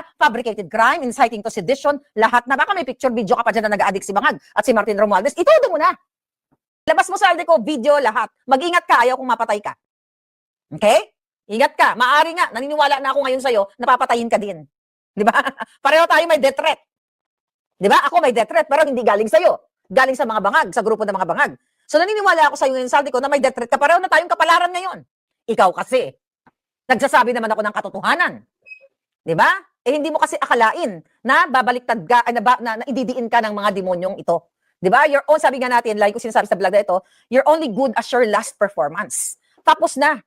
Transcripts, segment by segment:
ba? Fabricated crime, inciting to sedition, lahat na. Baka may picture, video ka pa dyan na nag-addict si Bangag at si Martin Romualdez. Itodo mo na. Labas mo sa ko, video, lahat. Mag-ingat ka, ayaw kung mapatay ka. Okay? Ingat ka. Maari nga, naniniwala na ako ngayon sa'yo, napapatayin ka din. Di ba? Pareho tayo may death threat. Di ba? Ako may death threat, pero hindi galing sa'yo. Galing sa mga bangag, sa grupo ng mga bangag. So naniniwala ako sa'yo ngayon, Saldi ko, na may death threat ka. Pareho na tayong kapalaran ngayon. Ikaw kasi, nagsasabi naman ako ng katotohanan. Di ba? Eh hindi mo kasi akalain na babaliktad ka, ay, na, na, na ididiin ka ng mga demonyong ito. Di ba? Your own, sabi nga natin, like ko sinasabi sa vlog na ito, you're only good as your last performance. Tapos na.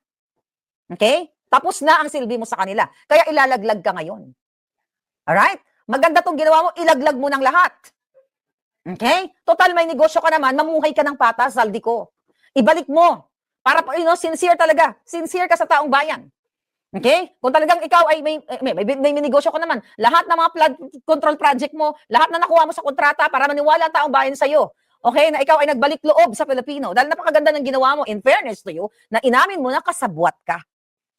Okay? Tapos na ang silbi mo sa kanila. Kaya ilalaglag ka ngayon. Alright? Maganda tong ginawa mo, ilaglag mo ng lahat. Okay? Total, may negosyo ka naman, mamuhay ka ng patas, saldi ko. Ibalik mo. Para, you know, sincere talaga. Sincere ka sa taong bayan. Okay? Kung talagang ikaw ay may, eh, may, may, may, may negosyo ka naman, lahat ng mga flood control project mo, lahat na nakuha mo sa kontrata para maniwala ang taong bayan sa'yo. Okay, na ikaw ay nagbalik loob sa Pilipino. Dahil napakaganda ng ginawa mo, in fairness to you, na inamin mo na kasabwat ka.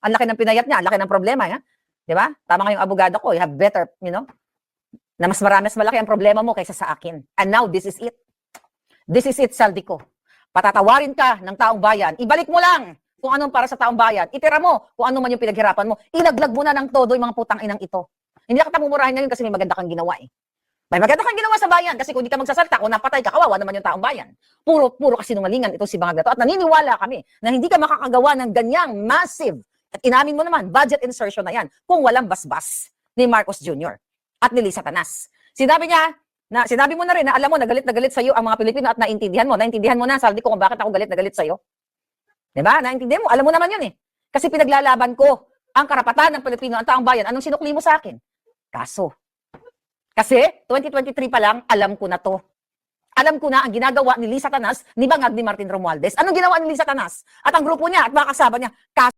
Ang laki ng pinayat niya, ang laki ng problema niya. Di ba? Tama nga yung abogado ko, you have better, you know, na mas marami, mas malaki ang problema mo kaysa sa akin. And now, this is it. This is it, Saldico. Patatawarin ka ng taong bayan. Ibalik mo lang kung anong para sa taong bayan. Itira mo kung ano man yung pinaghirapan mo. Ilaglag mo na ng todo yung mga putang inang ito. Hindi na kita mumurahin ngayon kasi may maganda kang ginawa eh. May maganda kang ginawa sa bayan kasi kung hindi ka magsasalta, kung napatay ka, kawawa naman yung taong bayan. Puro, puro kasinungalingan ito si Bangag. At naniniwala kami na hindi ka makakagawa ng ganyang massive, at inamin mo naman, budget insertion na yan kung walang basbas ni Marcos Jr. at ni Lisa Tanas. Sinabi niya, na sinabi mo na rin na alam mo na galit na galit sa iyo ang mga Pilipino at naintindihan mo. Naintindihan mo na, saldi ko kung bakit ako galit na galit sa iyo. 'Di ba? Naintindihan mo, alam mo naman 'yun eh. Kasi pinaglalaban ko ang karapatan ng Pilipino, ang taong bayan. Anong sinukli mo sa akin? Kaso. Kasi 2023 pa lang, alam ko na 'to. Alam ko na ang ginagawa ni Lisa Tanas, ni Bangag ni Martin Romualdez. Anong ginawa ni Lisa Tanas? At ang grupo niya at mga kasama niya, kaso